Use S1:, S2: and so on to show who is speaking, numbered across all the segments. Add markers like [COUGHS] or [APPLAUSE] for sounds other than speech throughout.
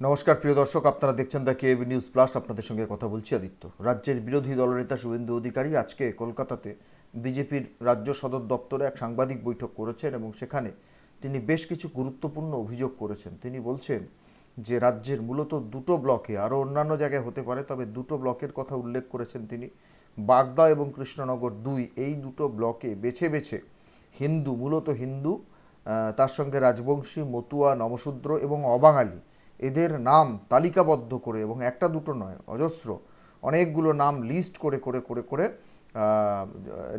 S1: নমস্কার, প্রিয় দর্শক, আপনারা দেখছেন দ্য কেবি নিউজ প্লাস। আপনাদের সঙ্গে কথা বলছি আদিত্য। রাজ্যের বিরোধী দলনেতা শুভেন্দু অধিকারী আজকে কলকাতাতে বিজেপির রাজ্য সদর দপ্তরে এক সাংবাদিক বৈঠক করেছেন এবং সেখানে তিনি বেশ কিছু গুরুত্বপূর্ণ অভিযোগ করেছেন। তিনি বলছেন যে, রাজ্যের মূলত দুটো ব্লকে, আরও অন্যান্য জায়গায় হতে পারে, তবে দুটো ব্লকের কথা উল্লেখ করেছেন তিনি। বাগদা এবং কৃষ্ণনগর দুই, এই দুটো ব্লকে বেছে বেছে হিন্দু, মূলত হিন্দু তার সঙ্গে রাজবংশী, মতুয়া, নমশূদ্র এবং অবাঙালি এদের নাম তালিকাবদ্ধ করে এবং একটা দুটো নয়, অজস্র অনেকগুলো নাম লিস্ট করে করে করে করে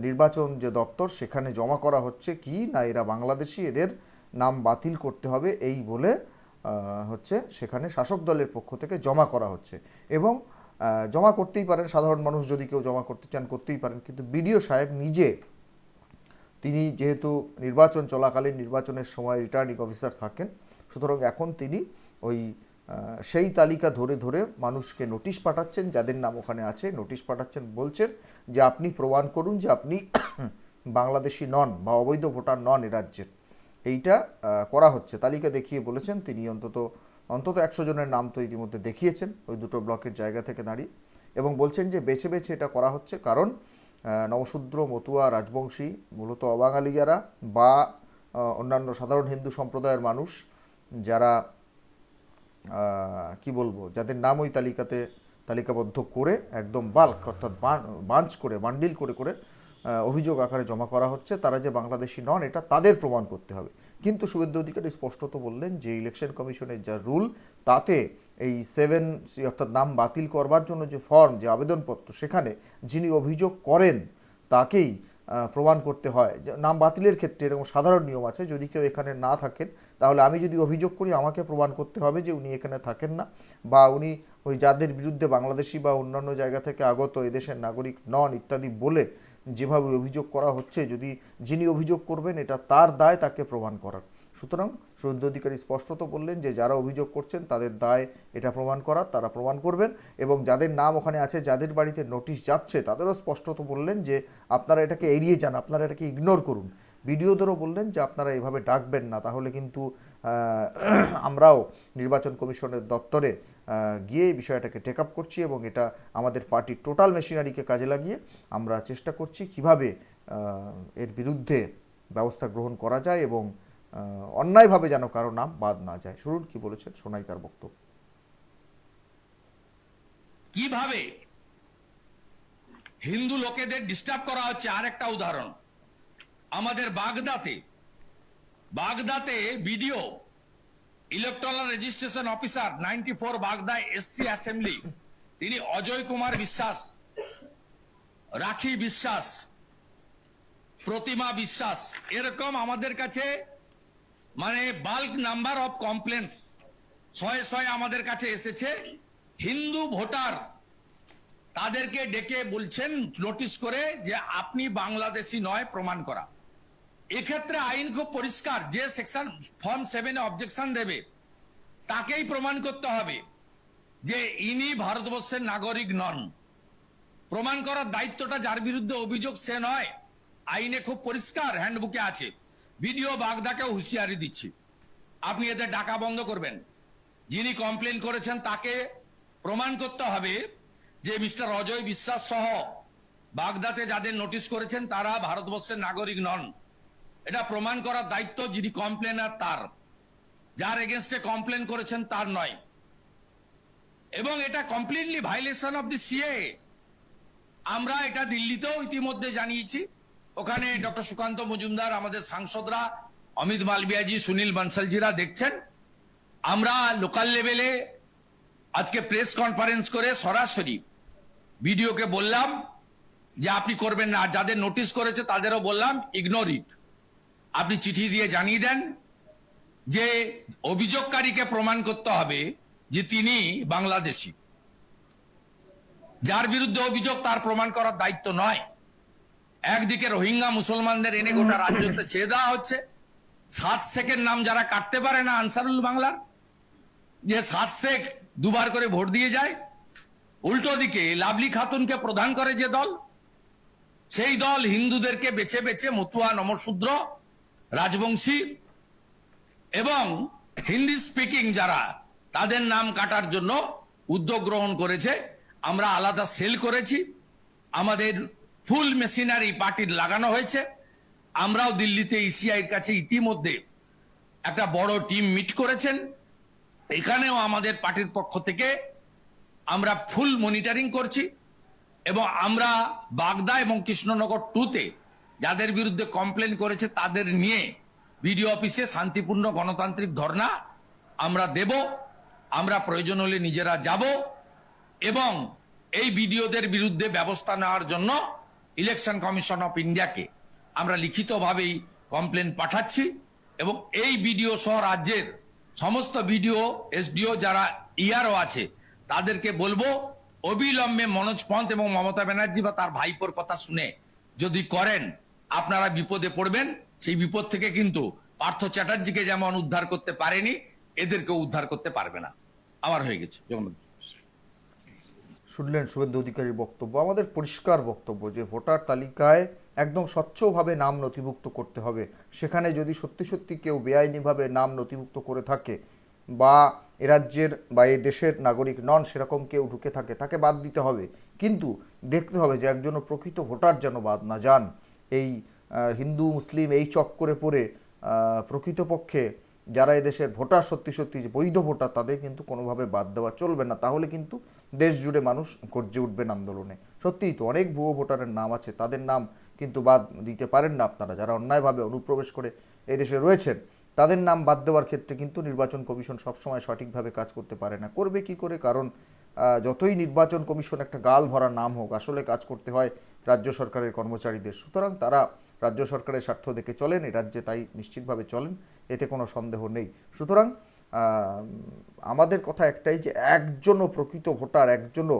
S1: নির্বাচন যে দপ্তর সেখানে জমা করা হচ্ছে কি না এরা বাংলাদেশি, এদের নাম বাতিল করতে হবে এই বলে হচ্ছে সেখানে শাসক দলের পক্ষ থেকে জমা করা হচ্ছে। এবং জমা করতেই পারেন, সাধারণ মানুষ যদি কেউ জমা করতে চান করতেই পারেন, কিন্তু বিডিও সাহেব নিজে, তিনি যেহেতু নির্বাচন চলাকালীন নির্বাচনের সময় রিটার্নিং অফিসার থাকেন সুতরাং এখন তিনি ওই সেই তালিকা ধরে ধরে মানুষকে নোটিশ পাঠাচ্ছেন, যাদের নাম ওখানে আছে, নোটিশ পাঠাচ্ছেন, বলছেন যে আপনি প্রমাণ করুন যে আপনি [COUGHS] বাংলাদেশি নন বা অবৈধ ভোটার নন এ রাজ্যের। এইটা করা হচ্ছে। তালিকা দেখিয়ে বলেছেন, তিনি অন্তত অন্তত একশো জনের নাম তো ইতিমধ্যে দেখিয়েছেন, ওই দুটো ব্লকের জায়গা থেকে দাঁড়িয়ে। এবং বলছেন যে বেছে বেছে এটা করা হচ্ছে কারণ নবশূদ্র, মতুয়া, রাজবংশী, মূলত অবাঙালি যারা বা অন্যান্য সাধারণ হিন্দু সম্প্রদায়ের মানুষ যারা কি বলব, যাদের নাম ওই তালিকাতে তালিকাবদ্ধ করে একদম বাল্ক অর্থাৎ বাঞ্চ করে বান্ডিল করে করে অভিযোগ আকারে জমা করা হচ্ছে, তারা যে বাংলাদেশি নন, এটা তাদের প্রমাণ করতে হবে। কিন্তু শুভেন্দু অধিকারী স্পষ্টত বললেন যে ইলেকশন কমিশনের যা রুল তাতে এই সেভেন অর্থাৎ নাম বাতিল করবার জন্য যে ফর্ম যে আবেদনপত্র, সেখানে যিনি অভিযোগ করেন, তাকেই প্রমাণ করতে হয়। নাম বাতিলের ক্ষেত্রে এরকম সাধারণ নিয়ম আছে, যদি কেউ এখানে না থাকেন, তাহলে আমি যদি অভিযোগ করি, আমাকে প্রমাণ করতে হবে যে উনি এখানে থাকেন না বা উনি ওই যাদের বিরুদ্ধে বাংলাদেশি বা অন্যান্য জায়গা থেকে আগত এদেশের নাগরিক নন ইত্যাদি বলে যেভাবে অভিযোগ করা হচ্ছে, যদি যিনি অভিযোগ করবেন, এটা তার দায় তাকে প্রমাণ করার। সুতরাং শুভেন্দু অধিকারী স্পষ্টত বললেন যে যারা অভিযোগ করছেন তাদের দায় এটা প্রমাণ করার তারা প্রমাণ করবেন এবং যাদের নাম ওখানে আছে, যাদের বাড়িতে নোটিশ যাচ্ছে তাদেরও স্পষ্টত বললেন যে আপনারা এটাকে এড়িয়ে যান, আপনারা এটাকে ইগনোর করুন। বিডিওদেরও বললেন যে আপনারা এভাবে ডাকবেন না, তাহলে কিন্তু [CLEARS THROAT] আমরাও নির্বাচন কমিশনের দপ্তরে গিয়ে এই বিষয়টাকে টেক আপ করছি এবং এটা আমাদের পার্টির টোটাল মেশিনারিকে কাজে লাগিয়ে আমরা চেষ্টা করছি কীভাবে এর বিরুদ্ধে ব্যবস্থা গ্রহণ করা যায় এবং অন্যায়ভাবে যেন কারও নাম বাদ না যায়। শুনুন কি বলেছেন শোনাই তার বক্তব্য।
S2: কীভাবে হিন্দু লোকেদের ডিস্টার্ব করা হচ্ছে? আর একটা উদাহরণ। আমাদের বাগদাতে বাগদাতে BDO electoral registration officer ninety four Bagda SC assembly তিনি অজয় কুমার বিশ্বাস, রাখি বিশ্বাস, প্রতিমা বিশ্বাস, এরকম আমাদের কাছে মানে বাল্ক নাম্বার অফ কমপ্লেন্স ছয় ছয় আমাদের কাছে এসেছে। হিন্দু ভোটার তাদেরকে ডেকে বলছেন নোটিশ করে যে আপনি বাংলাদেশি নয়, প্রমাণ করা। এক্ষেত্রে আইন খুব পরিষ্কার, যে সেকশন ফর্ম সেভেনে অবজেকশন দেবে, তাকেই প্রমাণ করতে হবে যে ইনি ভারতবর্ষের নাগরিক নন। প্রমাণ করার দায়িত্বটা যার বিরুদ্ধে অভিযোগ সে নয়। আইনে খুব পরিষ্কার হ্যান্ডবুকে আছে। ভিডিও বাগদাকে হুঁশিয়ারি দিচ্ছি। আপনি এদের ডাকা বন্ধ করবেন। যিনি কমপ্লেন করেছেন তাকে প্রমাণ করতে হবে যে মিস্টার অজয় বিশ্বাস সহ বাগদাতে যাদের নোটিশ করেছেন তারা ভারতবর্ষের নাগরিক নন। এটা প্রমাণ করার দায়িত্ব যিনি কমপ্লেনার তার। যার এগেনস্টে কমপ্লেন করেছেন তার নয়। এবং এটা completely violation of the CA আমরা এটা দিল্লিতেও ইতিমধ্যে জানিয়েছি। ওখানে ডক্টর সুকান্ত মজুমদার, আমাদের সাংসদরা, অমিত মালবিয়াজি, সুনীল বানসালজিরা দেখছেন। আমরা লোকাল লেভেলে আজকে প্রেস কনফারেন্স করে সরাসরি ভিডিওকে বললাম যে আপনি করবেন না যাদের নোটিশ করেছে তাদেরও বললাম ইগনোর ইট আপনি চিঠি দিয়ে জানিয়ে দেন যে অভিযোগকারীকে প্রমাণ করতে হবে যে তিনি বাংলাদেশি। যার বিরুদ্ধে অভিযোগ তার প্রমাণ করার দায়িত্ব নয়। একদিকে রোহিঙ্গা মুসলমানদের এনে গোটা রাজ্যতে ছেড়ে দেওয়া হচ্ছে। সাত শেখের নাম যারা কাটতে পারে না, আনসারুল বাংলার, যে সাত শেখ দুবার করে ভোট দিয়ে যায়, উল্টো দিকে লাভলি খাতুনকে প্রধান করে যে দল, সেই দল হিন্দুদেরকে বেছে বেছে মতুয়া নমশূদ্র, রাজবংশী এবং হিন্দি স্পিকিং যারা, তাদের নাম কাটার জন্য উদ্যোগ গ্রহণ করেছে। আমরা আলাদা সেল করেছি। আমাদের ফুল মেশিনারি পার্টির লাগানো হয়েছে। আমরাও দিল্লিতে ইসিআইয়ের কাছে ইতিমধ্যে একটা বড় টিম মিট করেছেন। এখানেও আমাদের পার্টির পক্ষ থেকে আমরা ফুল মনিটরিং করছি এবং আমরা বাগদা এবং কৃষ্ণনগর টুতে যাদের বিরুদ্ধে কমপ্লেন করেছে তাদের নিয়ে বিডিও অফিসে শান্তিপূর্ণ গণতান্ত্রিক ধর্ণা আমরা দেব। আমরা প্রয়োজন হলে নিজেরা যাব এবং এই বিডিওদের বিরুদ্ধে ব্যবস্থা নেওয়ার জন্য ইলেকশন কমিশন অফ ইন্ডিয়াকে আমরা লিখিতভাবেই কমপ্লেন পাঠাচ্ছি এবং এই বিডিও সহ রাজ্যের সমস্ত বিডিও এসডিও যারা ইয়ারও আছে, তাদেরকে বলব, অবিলম্বে মনোজ পন্থ এবং মমতা ব্যানার্জি বা তার ভাইপোর কথা শুনে যদি করেন, আপনারা বিপদে পড়বেন। সেই বিপদ থেকে কিন্তু পার্থ চ্যাটার্জিকে যেমন উদ্ধার করতে পারেনি, এদেরকেও উদ্ধার করতে পারবে না। আমার হয়ে গেছে। জগন্নাথ।
S1: শুনলেন শুভেন্দু অধিকারীর বক্তব্য আমাদের পরিষ্কার বক্তব্য যে ভোটার তালিকায় একদম স্বচ্ছভাবে নাম নথিভুক্ত করতে হবে। সেখানে যদি সত্যি সত্যি কেউ বেআইনিভাবে নাম নথিভুক্ত করে থাকে বা এ রাজ্যের বা এই দেশের নাগরিক নন সেরকম কেউ ঢুকে থাকে তাকে বাদ দিতে হবে। কিন্তু দেখতে হবে যে একজন প্রকৃত ভোটার যেন বাদ না যান। এই হিন্দু মুসলিম এই চক্করে পড়ে আহ, প্রকৃতপক্ষে যারা এদেশের ভোটার, সত্যি সত্যি যে বৈধ ভোটার, তাদের কিন্তু কোনোভাবে বাদ দেওয়া চলবে না। তাহলে কিন্তু দেশ জুড়ে মানুষ গর্জে উঠবেন আন্দোলনে সত্যিই তো অনেক ভুয়ো ভোটারের নাম আছে, তাদের নাম কিন্তু বাদ দিতে পারেন না আপনারা। যারা অন্যায়ভাবে অনুপ্রবেশ করে এদেশে দেশে রয়েছেন তাদের নাম বাদ দেওয়ার ক্ষেত্রে কিন্তু নির্বাচন কমিশন সবসময় সঠিকভাবে কাজ করতে পারে না। করবে কি করে? কারণ যতই নির্বাচন কমিশন একটা গাল ভরা নাম হোক, আসলে কাজ করতে হয় রাজ্য সরকারের কর্মচারীদের। সুতরাং তারা রাজ্য সরকারের স্বার্থ দেখে চলেন এই রাজ্যে তাই নিশ্চিতভাবে চলেন, এতে কোনো সন্দেহ নেই। সুতরাং আমাদের কথা একটাই যে, একজনও প্রকৃত ভোটার, একজনও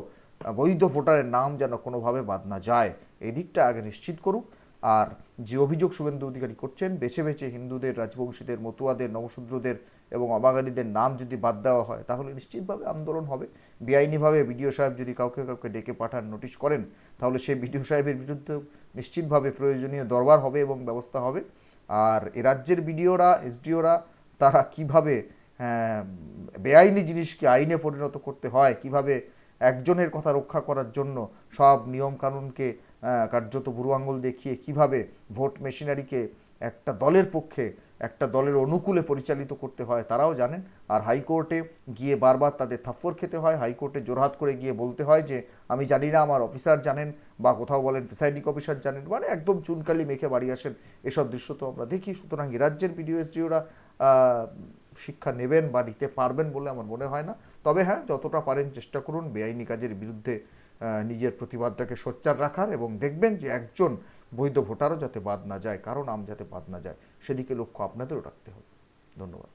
S1: বৈধ ভোটারের নাম যেন কোনোভাবে বাদ না যায় এই দিকটা আগে নিশ্চিত করুক। আর যে অভিযোগ শুভেন্দু অধিকারী করছেন বেছে বেছে হিন্দুদের রাজবংশীদের মতুয়াদের নবশূদ্রদের এবং অবাঙালিদের নাম যদি বাদ দেওয়া হয় তাহলে নিশ্চিতভাবে আন্দোলন হবে। বেআইনিভাবে বিডিও সাহেব যদি কাউকে কাউকে ডেকে পাঠান নোটিশ করেন তাহলে সেই বিডিও সাহেবের বিরুদ্ধে নিশ্চিতভাবে প্রয়োজনীয় দরবার হবে এবং ব্যবস্থা হবে। আর এ রাজ্যের বিডিওরা এসডিওরা তারা কীভাবে হ্যাঁ, বেআইনি জিনিসকে আইনে পরিণত করতে হয় কীভাবে একজনের কথা রক্ষা করার জন্য সব নিয়মকানুনকে কার্যত বুড়ো আঙুল দেখিয়ে কীভাবে ভোট মেশিনারিকে একটা দলের পক্ষে, একটা দলের অনুকূলে পরিচালিত করতে হয় তারাও জানেন। আর হাইকোর্টে গিয়ে বারবার তাদের থাপ্পর খেতে হয়। হাইকোর্টে জোরহাত করে গিয়ে বলতে হয় যে, আমি জানি না, আমার অফিসার জানেন বা কোথাও বলেন প্রিসাইডিং অফিসার জানেন। মানে একদম চুনকালি মেখে বাড়ি আসেন। এসব দৃশ্য তো আমরা দেখি। সুতরাং রাজ্যের বিডিও এসডিওরা শিক্ষা নেবেন বা নিতে পারবেন বলে আমার মনে হয় না। তবে হ্যাঁ যতটা পারেন চেষ্টা করুন বেআইনি কাজের বিরুদ্ধে নিজের প্রতিবাদটাকে সোচ্চার রাখার এবং দেখবেন যে একজন বৈধ ভোটারও যাতে বাদ না যায় কারণ আম যাতে বাদ না যায়, সেদিকে লক্ষ্য আপনাদেরও রাখতে হবে। ধন্যবাদ।